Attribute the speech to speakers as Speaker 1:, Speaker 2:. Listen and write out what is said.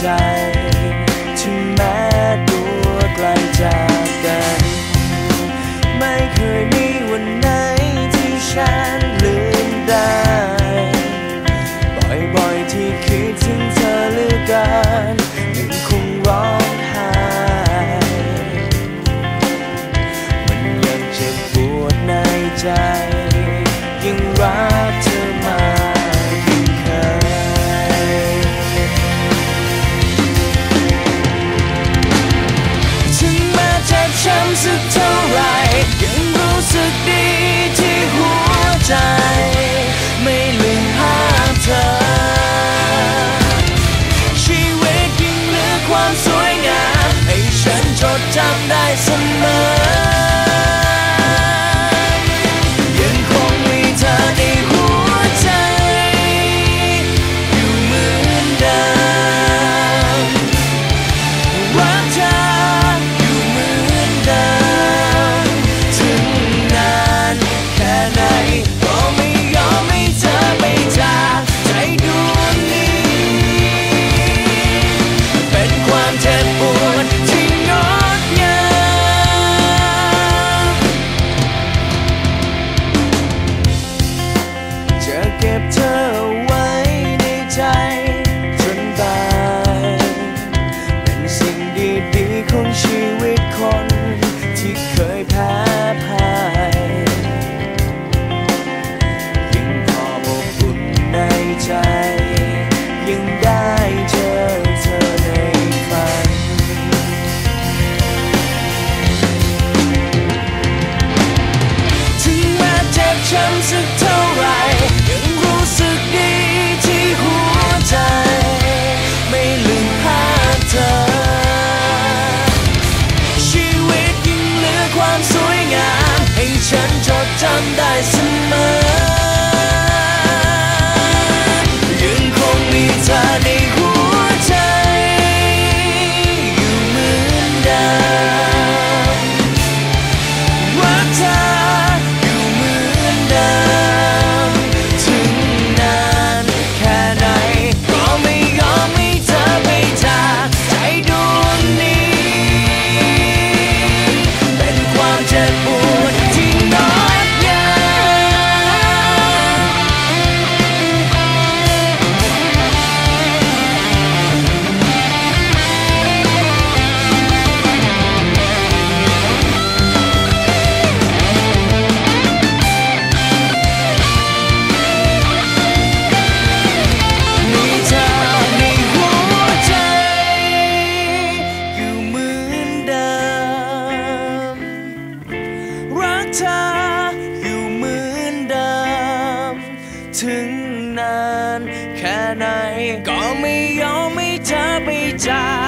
Speaker 1: ใจ ถึงแม้ตัวไกลจากกัน ไม่เคยมี eyes and ใจ ยังได้เจอเธอในฝันถึงมาเจ็บช้ำสั เธออยู่เหมือนเดิม ถึงนานแค่ไหนก็ไม่ยอมให้เธอไปจาก